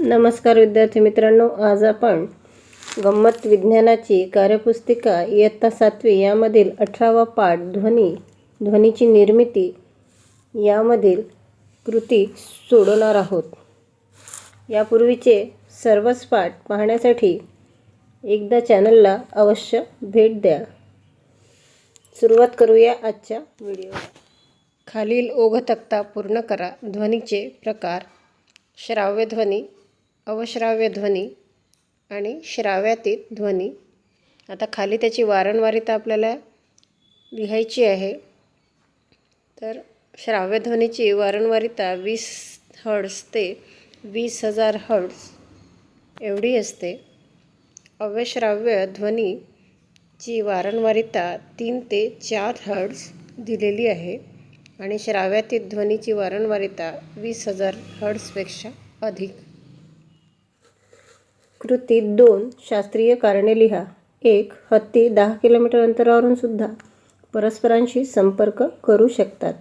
नमस्कार विद्यार्थी मित्रांनो आज आपण गंमत विज्ञानाची कार्यपुस्तिका इयत्ता सातवी यामधील अठरावा पाठ ध्वनी ध्वनीची निर्मिती यामधील कृती सोडवणार आहोत. यापूर्वीचे सर्वच पाठ पाहण्यासाठी एकदा चॅनलला अवश्य भेट द्या. सुरुवात करूया आजच्या व्हिडिओ खालील ओघ तक्ता पूर्ण करा. ध्वनीचे प्रकार श्राव्य ध्वनी अवश्राव्य ध्वनी आणि श्राव्यातीत ध्वनी. आता खाली त्याची वारंवारिता आपल्याला लिहायची आहे. तर श्राव्य ध्वनीची वारंवारिता वीस हर्ड्स ते वीस हजार हर्ड्स एवढी असते. अवश्राव्य ध्वनीची वारंवारिता तीन ते चार हर्ड्स दिलेली आहे आणि श्राव्यातीत ध्वनीची वारंवारिता वीस हजार हर्ड्सपेक्षा अधिक. कृती दोन शास्त्रीय कारणे लिहा. एक हत्ती दहा किलोमीटर अंतरावरून सुद्धा परस्परांशी संपर्क करू शकतात.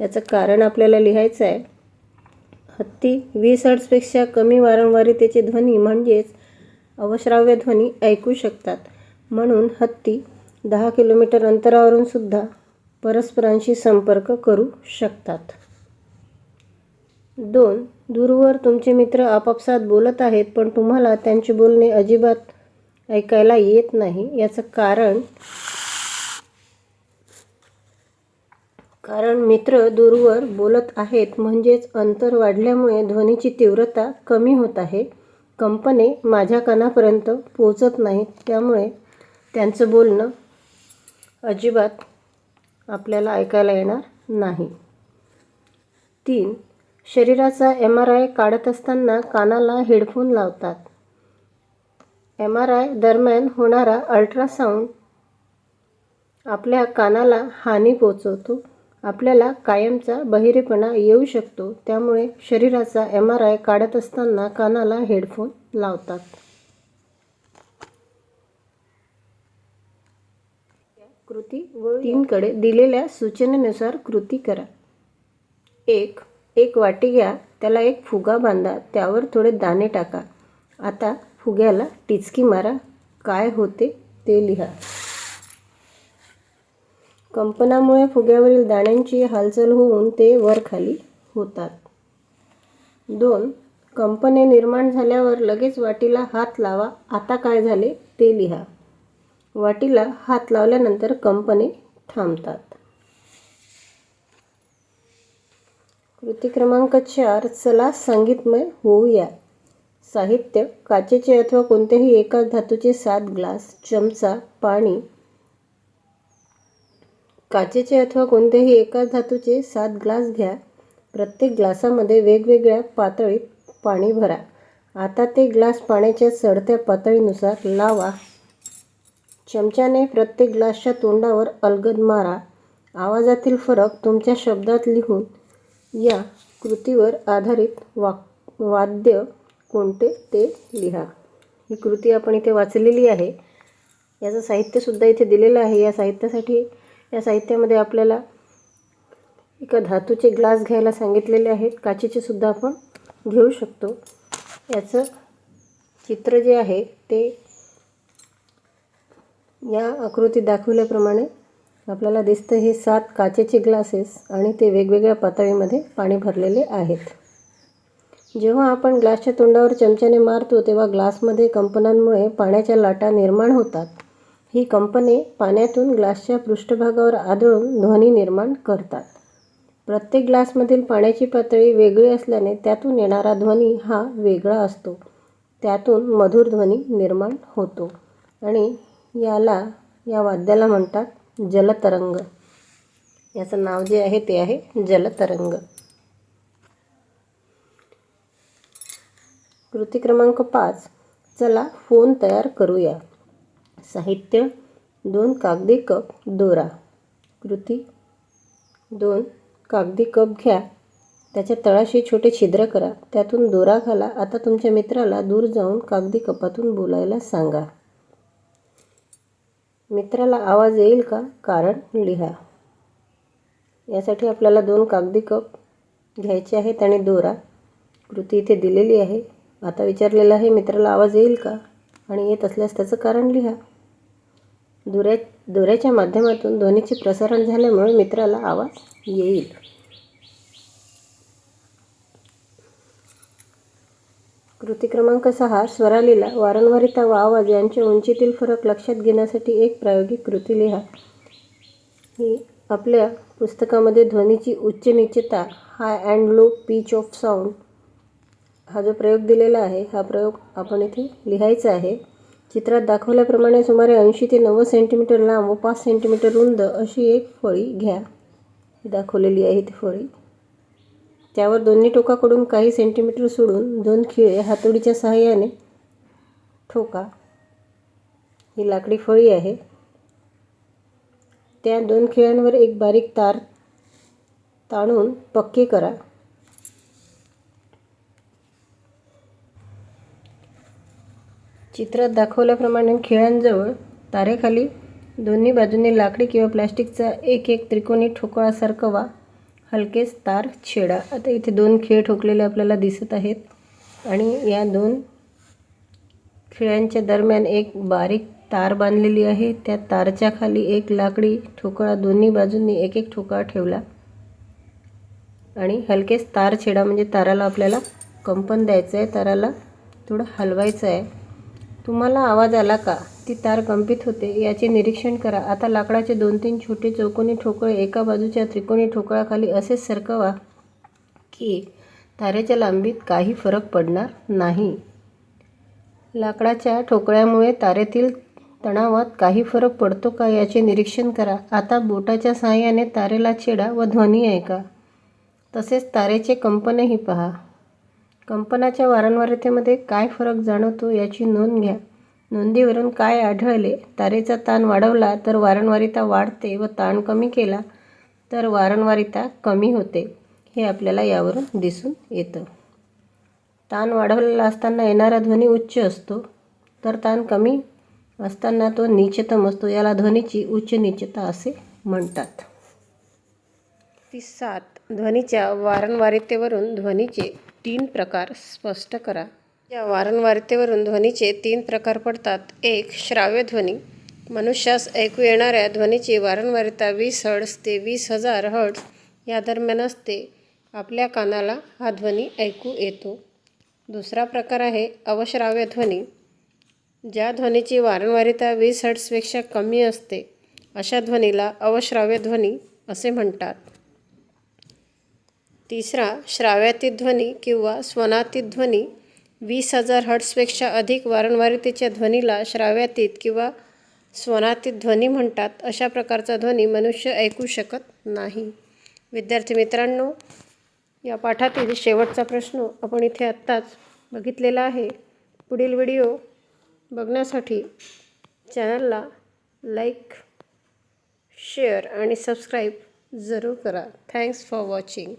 याचं कारण आपल्याला लिहायचं आहे हत्ती वीस हर्ट्सपेक्षा कमी वारंवारितेचे ध्वनी म्हणजेच अवश्राव्य ध्वनी ऐकू शकतात. म्हणून हत्ती दहा किलोमीटर अंतरावरून सुद्धा परस्परांशी संपर्क करू शकतात. दोन दूरवर तुमचे मित्र आपापसात बोलत आहेत पण तुम्हाला त्यांचे बोलणे अजिबात ऐकायला येत नाही. याचं कारण कारण मित्र दूरवर बोलत आहेत म्हणजेच अंतर वाढल्यामुळे ध्वनीची तीव्रता कमी होत आहे. कंपने माझ्या कानापर्यंत पोचत नाहीत त्यामुळे त्यांचं बोलणं अजिबात आपल्याला ऐकायला येणार नाही. तीन शरीराचा एम आर आय काढत असताना कानाला हेडफोन लावतात. एम आर आय दरम्यान होणारा अल्ट्रासाऊंड आपल्या कानाला हानी पोचवतो आपल्याला कायमचा बहिरेपणा येऊ शकतो. त्यामुळे शरीराचा एम आर आय काढत असताना कानाला हेडफोन लावतात. कृती व तीनकडे दिलेल्या सूचनेनुसार कृती करा. एक एक वाटी घ्या त्याला एक फुगा बांधा त्यावर थोडे दाणे टाका. आता फुग्याला टिचकी मारा काय होते ते लिहा. कंपनामुळे फुग्यावरील दाण्यांची हालचाल होऊन ते वरखाली होतात. दोन कंपने निर्माण झाल्यावर लगेच वाटीला हात लावा आता काय झाले ते लिहा. वाटीला हात लावल्यानंतर कंपने थांबतात. कृती क्रमांक चार चला संगीतमय होऊया. साहित्य काचेचे अथवा कोणत्याही एकाच धातूचे सात ग्लास चमचा पाणी काचेचे अथवा कोणत्याही एकाच धातूचे सात ग्लास घ्या. प्रत्येक ग्लासामध्ये वेगवेगळ्या पातळीत पाणी भरा. आता ते ग्लास पाण्याच्या चढत्या पातळीनुसार लावा. चमच्याने प्रत्येक ग्लासच्या तोंडावर अलगद मारा. आवाजातील फरक तुमच्या शब्दात लिहून या कृतीवर आधारित वाक वाद्य कोणते ते लिहा. ही कृती आपण इथे वाचलेली आहे. याचं साहित्यसुद्धा इथे दिलेलं आहे. या साहित्यासाठी या साहित्यामध्ये आपल्याला एका धातूचे ग्लास घ्यायला सांगितलेले आहेत. काचेचे सुद्धा आपण घेऊ शकतो. याचं चित्र जे आहे ते या आकृती दाखवल्याप्रमाणे आपल्याला दिसतं हे सात काचेचे ग्लासेस आणि ते वेगवेगळ्या पातळीमध्ये पाणी भरलेले आहेत. जेव्हा आपण ग्लासच्या तोंडावर चमच्याने मारतो तेव्हा ग्लासमध्ये कंपनांमुळे पाण्याच्या लाटा निर्माण होतात. ही कंपने पाण्यातून ग्लासच्या पृष्ठभागावर आदळून ध्वनी निर्माण करतात. प्रत्येक ग्लासमधील पाण्याची पातळी वेगळी असल्याने त्यातून येणारा ध्वनी हा वेगळा असतो. त्यातून मधुर ध्वनी निर्माण होतो. आणि याला या वाद्याला म्हणतात जलतरंग. याचं नाव जे आहे ते आहे जलतरंग. कृती क्रमांक पाच. चला फोन तयार करूया. साहित्य दोन कागदी कप दोरा. कृती दोन कागदी कप घ्या. त्याच्या तळाशी छोटे छिद्र करा. त्यातून दोरा घाला. आता तुमच्या मित्राला दूर जाऊन कागदी कपातून बोलायला सांगा. मित्राला आवाज येईल का? कारण लिहा. यासाठी आपल्याला दोन कागदी कप घ्यायचे आहेत आणि दोरा. कृती इथे दिलेली आहे. आता विचारलेलं आहे मित्राला आवाज येईल का? आणि येत असल्यास त्याचं कारण लिहा. दुऱ्या दोऱ्याच्या माध्यमातून ध्वनीचे प्रसारण झाल्यामुळे मित्राला आवाज येईल. कृती क्रमांक सहा स्वरालीला वारंवारिता व आवाज यांच्या उंचीतील फरक लक्षात घेण्यासाठी एक प्रायोगिक कृती लिहा. ही आपल्या पुस्तकामध्ये ध्वनीची उच्च निश्चिता high and low pitch of sound हा जो प्रयोग दिलेला आहे हा प्रयोग आपण इथे लिहायचा आहे. चित्रात दाखवल्याप्रमाणे सुमारे ऐंशी ते नव्वद सेंटीमीटर लांब व पाच सेंटीमीटर रुंद अशी एक फळी घ्या. दाखवलेली आहे ती फळी. त्यावर दोन्ही टोकाकडून काही सेंटीमीटर सोडून दोन खिळे हातोडीच्या सहाय्याने ठोका. ही लाकडी फळी आहे. त्या दोन खिळ्यांवर एक बारीक तार ताणून पक्के करा. चित्रात दाखवल्याप्रमाणे खिळ्यांजवळ तारेखाली दोन्ही बाजूंनी लाकडी किंवा प्लॅस्टिकचा एक एक त्रिकोणी ठोकळा सरकवा हलकेच तार छेडा. आता इथे दोन खिळे ठोकलेले आपल्याला दिसत आहेत. आणि या दोन खिळ्यांच्या दरम्यान एक बारीक तार बांधलेली आहे. त्या तारच्या खाली एक लाकडी ठोकळा दोन्ही बाजूंनी एक एक ठोकळा ठेवला. आणि हलकेच तार छेडा म्हणजे ताराला आपल्याला कंपन द्यायचं आहे ताराला थोडं हलवायचं आहे तुम्हाला आवाज आला का? ती तार कंपित होते. याचे निरीक्षण करा. आता लाकडाचे दोन तीन छोटे चौकोनी ठोकळे एका बाजूच्या त्रिकोणी ठोकळाखाली असेच सरकवा की तारेच्या लांबीत काही फरक पडणार नाही. लाकडाच्या ठोकळ्यामुळे तारेतील तणावात काही फरक पडतो का याचे निरीक्षण करा. आता बोटाच्या सहाय्याने तारेला छेडा व ध्वनी ऐका. तसेच तारेचे कंपनही पहा. कंपनाच्या वारंवारतेमध्ये काय फरक जाणवतो याची नोंद घ्या. नोंदीवरून काय आढळले? तारेचा ताण वाढवला तर वारंवारिता वाढते व ताण कमी केला तर वारंवारिता कमी होते. हे आपल्याला यावरून दिसून येतं. ताण वाढवलेला असताना येणारा ध्वनी उच्च असतो. तर ताण कमी असताना तो नीचतम असतो. याला ध्वनीची उच्च नीचता असे म्हणतात. ती सात. ध्वनीच्या वारंवारितेवरून ध्वनीचे तीन प्रकार स्पष्ट करा. या वारंवारतेवरून ध्वनीचे तीन प्रकार पडतात. एक श्राव्य ध्वनी. मनुष्यास ऐकू येणाऱ्या ध्वनीची वारंवारिता वीस हर्ड्स ते वीस हजार हर्ड्स या दरम्यान असते. आपल्या कानाला हा ध्वनी ऐकू येतो. दुसरा प्रकार आहे अवश्राव्य ध्वनी. ज्या ध्वनीची वारंवारिता वीस हर्ट्जपेक्षा कमी असते अशा ध्वनीला अवश्राव्य ध्वनी असे म्हणतात. तिसरा श्राव्यातीत ध्वनी किंवा स्वनातीत ध्वनी. वीस हजार हर्ट्सपेक्षा अधिक वारंवारितेच्या ध्वनीला श्राव्यातीत किंवा स्वनातीत ध्वनी म्हणतात. अशा प्रकारचा ध्वनी मनुष्य ऐकू शकत नाही. विद्यार्थी मित्रांनो या पाठातील शेवटचा प्रश्न आपण इथे आत्ताच बघितलेला आहे. पुढील व्हिडिओ बघण्यासाठी चॅनलला लाईक शेअर आणि सबस्क्राईब जरूर करा. Thanks for watching.